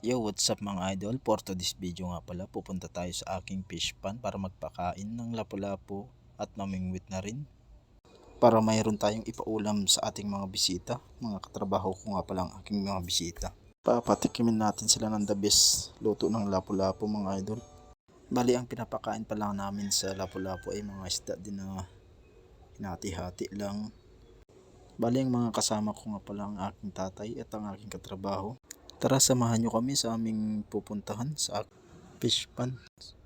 Yo, what's up mga idol? For today's video nga pala, pupunta tayo sa aking fish pan para magpakain ng lapu-lapu at mamingwit na rin. Para mayroon tayong ipaulam sa ating mga bisita. Mga katrabaho ko nga pala ang aking mga bisita. Papatikimin natin sila ng the best luto ng lapu-lapu mga idol. Bali, ang pinapakain pa lang namin sa lapu-lapu ay mga isda din na hinati-hati lang. Bali, ang mga kasama ko nga pala ang aking tatay at ang aking katrabaho. Tara, samahan nyo kami sa aming pupuntahan sa fish pan.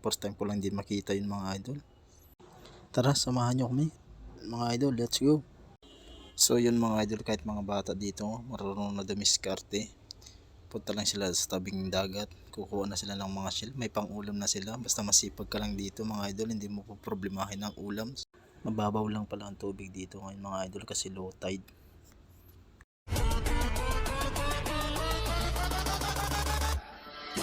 First time ko lang din makita yun mga idol. Tara, samahan nyo kami. Mga idol, let's go. So yun mga idol, kahit mga bata dito, marunong na dumiskarte. Punta lang sila sa tabing dagat. Kukuha na sila ng mga shell. May pang-ulam na sila. Basta masipag ka lang dito mga idol, hindi mo po problemahin ang ulam. Mababaw lang pala ang tubig dito ngayon mga idol kasi low tide. Ay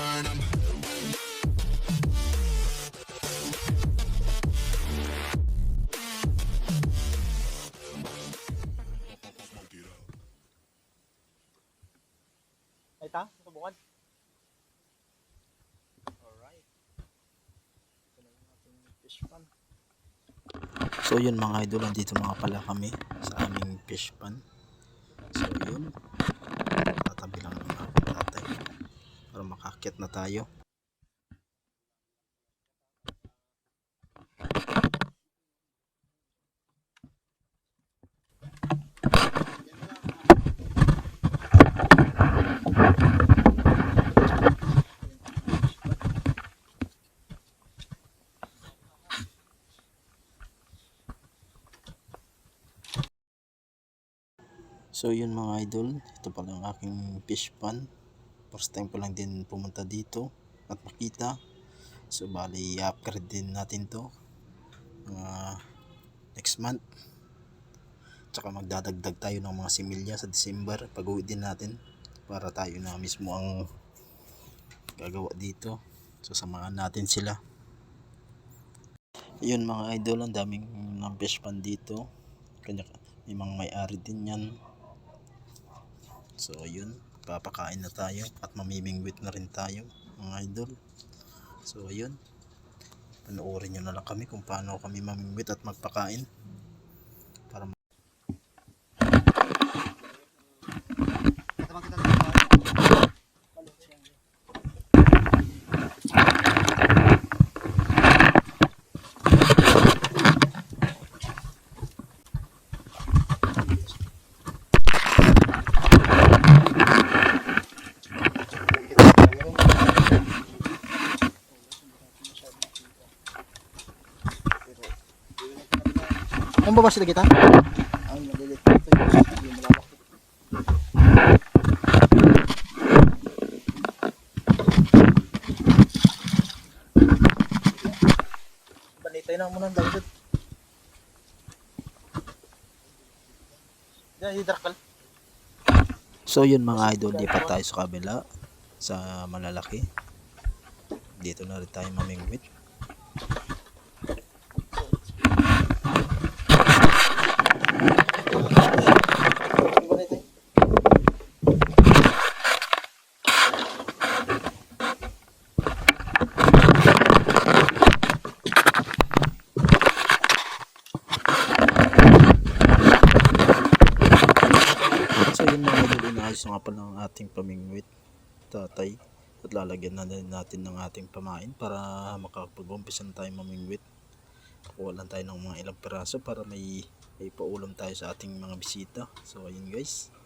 ta, subukan. Alright. Ito na yung ating fish pan. So yun mga idol, andito mga pala kami sa aming fish pan. So yun, tatabi lang ng aking tatay makakit na tayo. So yun mga idol, ito pala ang aking fish pan. First time ko lang din pumunta dito at makita. So bali i-upgrade din natin to mga next month. Tsaka magdadagdag tayo ng mga similya sa December pag uwi din natin para tayo na mismo ang gagawa dito. So samahan natin sila. Yun mga idol, ang daming ng fish pan dito. Kanya, may mga may-ari din yan. So yun, papakain na tayo at mamimingwit na rin tayo mga idol. So yun, panoorin nyo na lang kami kung paano kami mamingwit at magpakain. Para ma- Ang baba sila kita? Ang malilit. Yung malawak. Na muna ang dagdag. Yan, hidrakal. So yun mga idol, lipat tayo sa kabila sa malalaki. Dito na rin tayo mamingwit. Balitay. So yun mga idol, inaayos nga pala ang ating pamingwit, tatay. At lalagyan na natin ng ating pamain para makapag-umpisa tayo mamingwit. Kukuha lang tayo ng mga ilang piraso para may, may paulam tayo sa ating mga bisita. So ayun guys.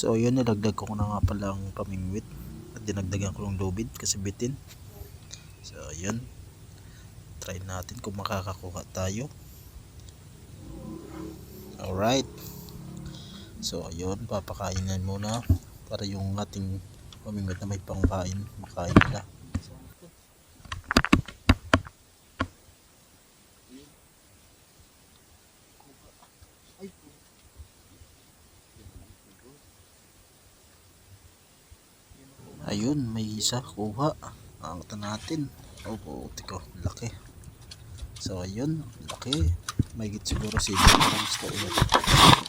So yun, nilagdag ko na nga pala pamingwit. At dinagdagan ko ng lubid kasi bitin. So yun. Try natin kung makakakuha tayo. Alright. So ayun, papakain na muna para yung ating humingot na may pangkain, makain nila. Ayun, may isa kuha. Ang natin. Opo, tiko, laki. So ayun, laki. May git siguro 7 grams to ulit. 8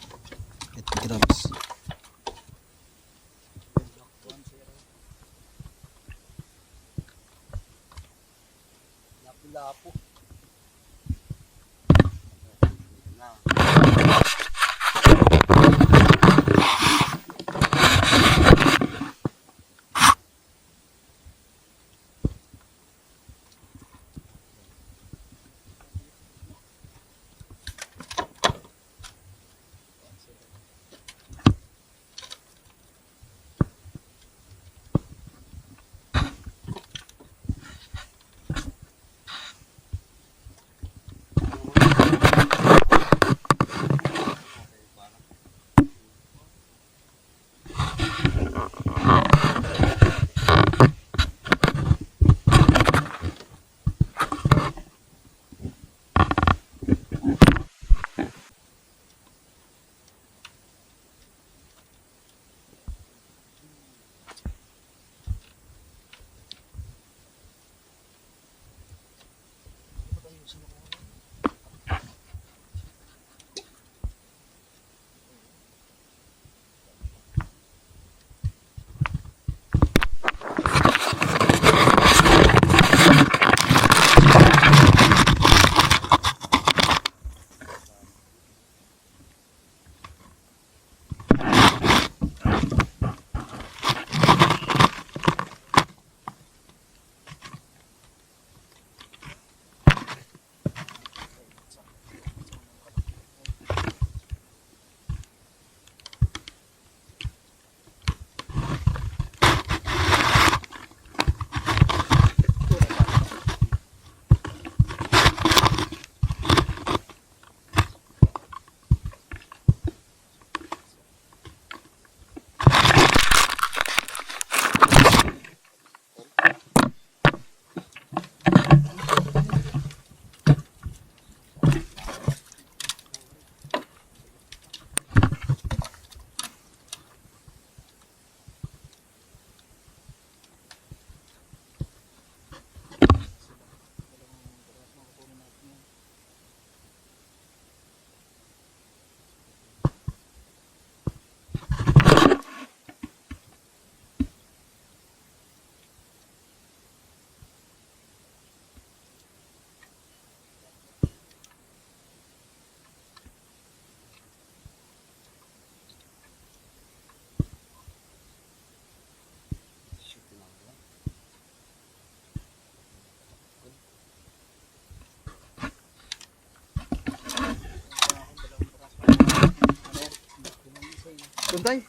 Stone tayo.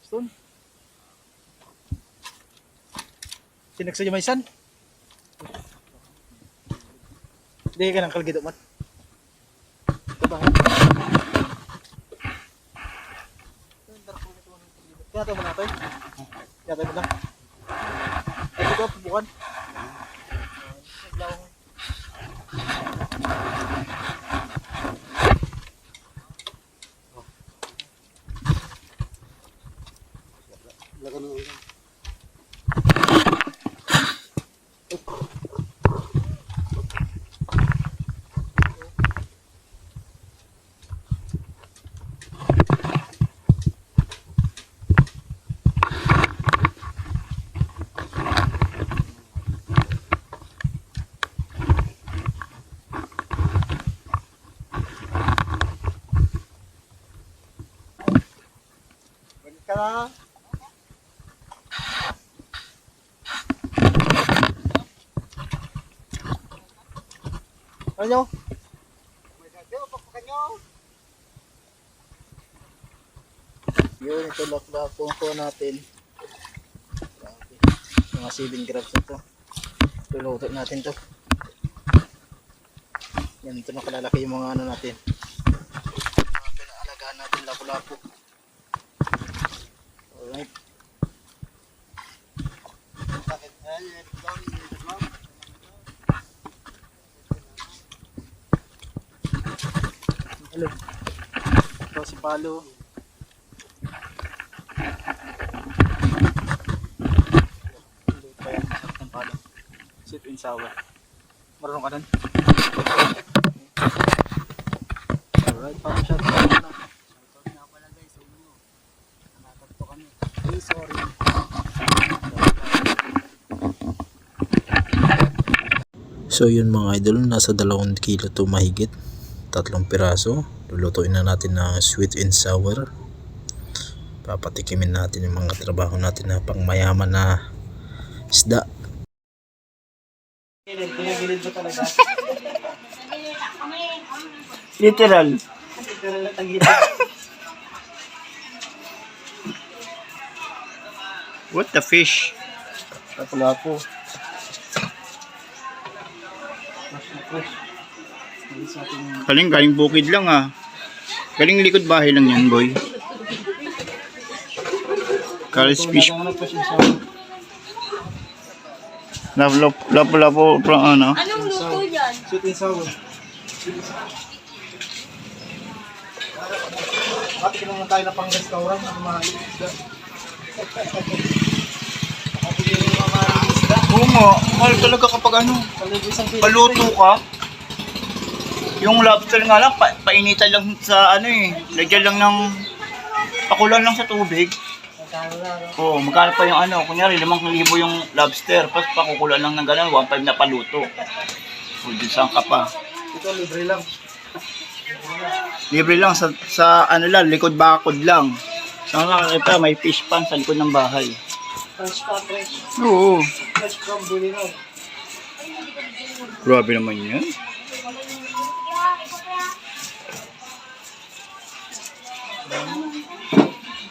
Stone. Sinagsa yung may san. Hindi ka nang kalgito mat. Ito ba? Kaya tayo mo natin. Kaya tayo mo lang. Ay, ito, bukan. Lagan ng ulan. Na. Ano? Yun, ito laklak po po natin. Mga 7 grams na to. Luluto natin to. Yan, ito na kalalaki yung mga ano natin. Mga pinaalagaan natin lapu lapu-lapu. Alright. Hello. Ito si Palo. Hindi pa yan. Sarap ng palo. Sweet and sour. Marunong ka nun? Alright, paano siya? Paano na? Hey, sorry. So yun mga idol, nasa dalawang kilo to mahigit. Tatlong piraso. Lulutuin na natin na sweet and sour. Papatikimin natin yung mga trabaho natin na pang mayaman na isda. Literal. What the fish? Lapu-lapu. Fresh na fresh. Yung Galing, bukid lang ah. Galing likod bahay lang yan, boy. Kalis fish. Lapo, lapo, lapo, from ano. Anong luto yan? Sweet and sour. Bakit naman tayo na pang restaurant yung mga isda? Oo nga, mahal talaga kapag ano, paluto ka. Yung lobster nga lang, pa painitan lang sa ano eh. Lagyan lang ng, pakulan lang sa tubig. Oo, magkano pa yung ano, kunyari, limang libo yung lobster, tapos pakukulan lang ng gano'n, 1.5 na paluto. O, di saan ka pa. Ito libre lang. Libre lang sa, sa ano lang, likod bakod lang. Saan nakakita, may fish pan sa likod ng bahay. Fresh pa, fresh. Oo. Fresh from Bulinaw. Grabe naman yan.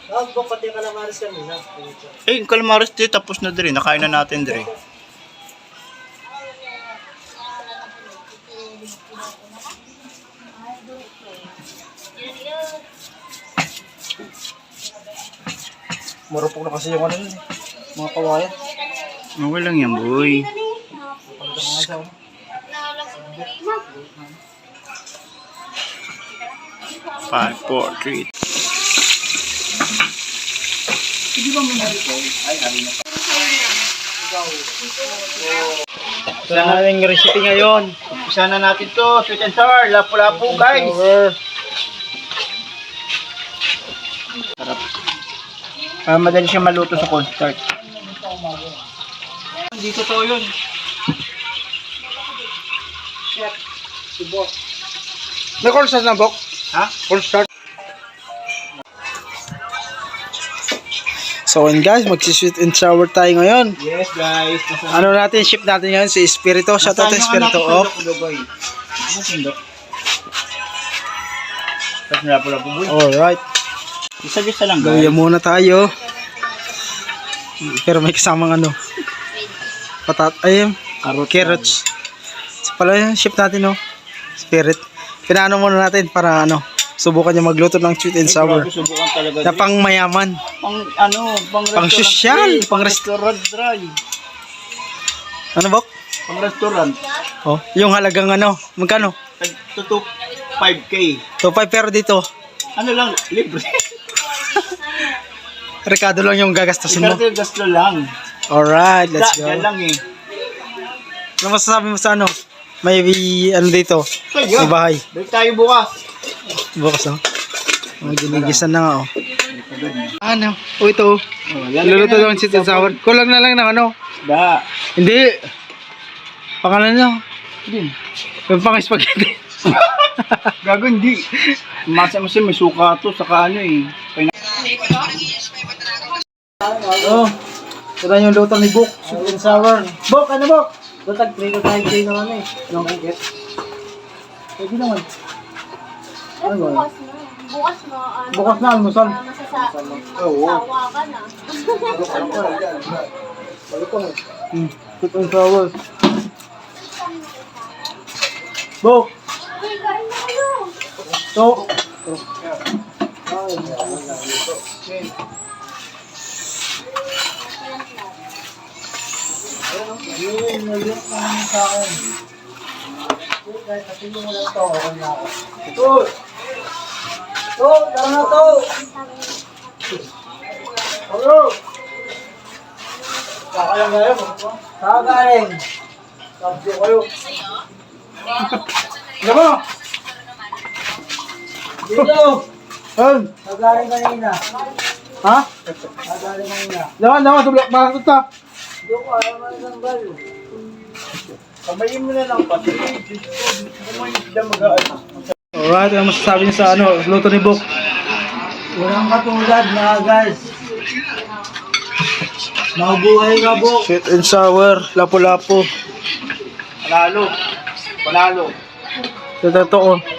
Ah, bukod pati kalamaris kanina. Eh, yung calamares di, tapos na din. Nakain na natin din. Marupok na kasi yung ano. Mga kawayan. Okay lang yan, boy. Pagka mga siya. ano. Five, four, three. Ito na aming recipe ngayon. Umpisa na natin to. Sweet and sour. Lapu-lapu, guys. Sour. Ah, madali siya maluto sa cornstarch. Hindi totoo yun. May cornstarch na, Bok? Ha? Cornstarch. So yun guys, magsisweet and sour tayo ngayon. Yes, guys. Ano natin, ship natin ngayon si Espirito. Shout out to Espirito of. Ano? Tapos boy. Alright. Isa-isa lang, guys. Luya muna tayo. Pero may kasamang ano. Patat, ay, Carrot. carrots. So pala yung ship natin, no? Spirit. Pinaano muna natin para ano, subukan niya magluto ng sweet and sour. subukan talaga. Na pang mayaman. Pang, ano, pang, Pang din. pang Pang rest- restaurant dry. Ano, Bok? Pang restaurant. Oh, yung halagang ano, magkano? Tutok 5K. 2.5 pero dito, Ano lang, libre. Ricardo lang yung gagastusin mo. Pero gasto lang. Alright, let's Da, yan go. lang eh. Ano masasabi mo sa ano? May ano dito? Kaya, May bahay. balik tayo bukas. Bukas oh. May ginigisan na nga oh. Ano? O ito oh. Oh, Luluto yan, lang si sour. Kulang na lang ng ano? Da. Hindi. Pangalan nyo. Din. Yung pang spaghetti. Gago, hindi. Masa mo siya, may suka to, saka ano eh. Oh. Ito na yung luto ni Book. Sweet and sour. Book, ano Book? Lutag, tray ko tayo tray ng ano eh. Ng kikit. Pwede naman. Ano? Bukas na. Bukas na. Ano, Bukas na, almusal. Masasa. Oo. Sawa ka na. Hmm. Sweet and sour. Book. Uy, kain na kayo. So, Yun, naliyok na naman sa akin. Kahit natin mo lang ito, okay na ako. Ito! Ito, tara na to! Hello! Kakalang kayo? Kakagaling! Sabi ko kayo. Alam mo! Dito! Han! Kagaling kanina. Ha? Kagaling kanina. Lawan, lawan, tulak, bakit ito? Dito ko, ayaw mo ng balo. Kamayin mo na lang pati. Kumain sila mag-aalas. Alright, ano masasabi niyo sa ano, luto ni Bok? Walang katulad mga guys. Mabuhay ka Bok. Sweet and sour, lapu-lapu. Panalo. Panalo. Sa totoo.